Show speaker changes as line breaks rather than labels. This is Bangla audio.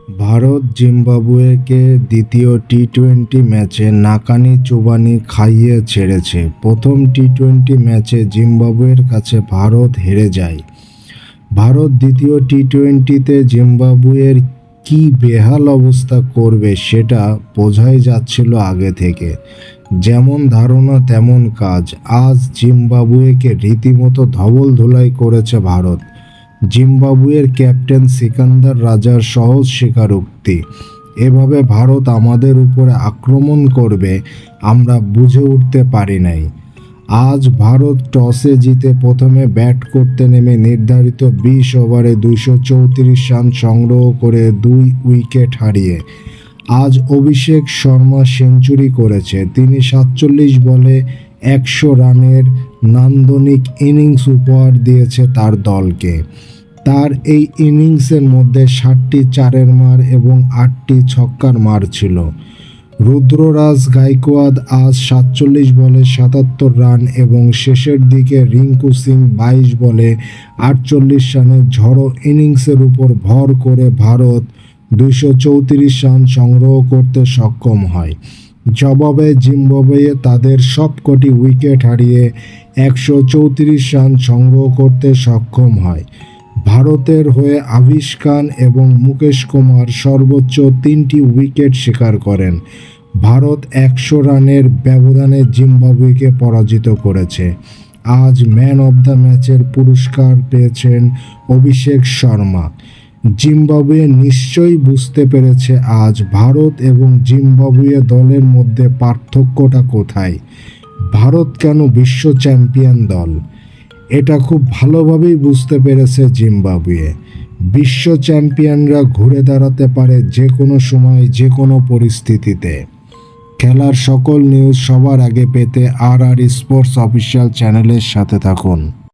ভারত জিম্বাবুয়েকে দ্বিতীয় টি টোয়েন্টি ম্যাচে নাকানি চুবানি খাইয়ে ছেড়েছে। প্রথম টি টোয়েন্টি ম্যাচে জিম্বাবুয়ের কাছে ভারত হেরে যায়। ভারত দ্বিতীয় টি টোয়েন্টিতে জিম্বাবুয়ের কী বেহাল অবস্থা করবে সেটা বোঝাই যাচ্ছিল আগে থেকে। যেমন ধারণা, তেমন কাজ। আজ জিম্বাবুয়েকে রীতিমতো ধবল ধুলাই করেছে ভারত। জিম্বাবুয়ের ক্যাপ্টেন সিকান্দার রাজার সহজ স্বীকারোক্তি। এভাবে ভারত আমাদের উপরে আক্রমণ করবে, আমরা বুঝে উঠতে পারি নাই। আজ ভারত টসে জিতে প্রথমে ব্যাট করতে নেমে নির্ধারিত বিশ ওভারে দুইশো চৌত্রিশ রান সংগ্রহ করে দুই উইকেট হারিয়ে। আজ অভিষেক শর্মা সেঞ্চুরি করেছে, তিনি সাতচল্লিশ বলে একশো রানের নান্দনিক ইনিংস উপহার দিয়েছে তার দলকে। তার এই ইনিংসের মধ্যে ষাটটি চারের মার এবং আটটি ছক্কার মার ছিল। রুদ্ররাজ গাইকোয়াদ আজ সাতচল্লিশ বলে সাতাত্তর রান এবং শেষের দিকে রিঙ্কু সিং বাইশ বলে আটচল্লিশ রানের ঝড়ো ইনিংসের উপর ভর করে ভারত দুইশো চৌত্রিশ রান সংগ্রহ করতে সক্ষম হয়। জবাবে জিম্বাবুয়ে তাদের সবকটি উইকেট হারিয়ে একশো চৌত্রিশ রান সংগ্রহ করতে সক্ষম হয়। ভারতের হয়ে আবিশ খান এবং মুকেশ কুমার সর্বোচ্চ তিনটি উইকেট শিকার করেন। ভারত একশো রানের ব্যবধানে জিম্বাবুয়েকে পরাজিত করেছে। আজ ম্যান অব দ্য ম্যাচের পুরস্কার পেয়েছেন অভিষেক শর্মা। জিম্বাবুয়ে নিশ্চয়ই বুঝতে পেরেছে আজ ভারত এবং জিম্বাবুয়ে দলের মধ্যে পার্থক্যটা কোথায়। ভারত কেন বিশ্ব চ্যাম্পিয়ন দল? এটা খুব ভালোভাবেই বুঝতে পেরেছে জিম্বাবুয়ে। বিশ্ব চ্যাম্পিয়নরা ঘুরে দাঁড়াতে পারে যে কোনো সময়, যে কোনো পরিস্থিতিতে। খেলার সকল নিউজ সবার আগে পেতে আর আর স্পোর্টস অফিসিয়াল চ্যানেলের সাথে থাকুন।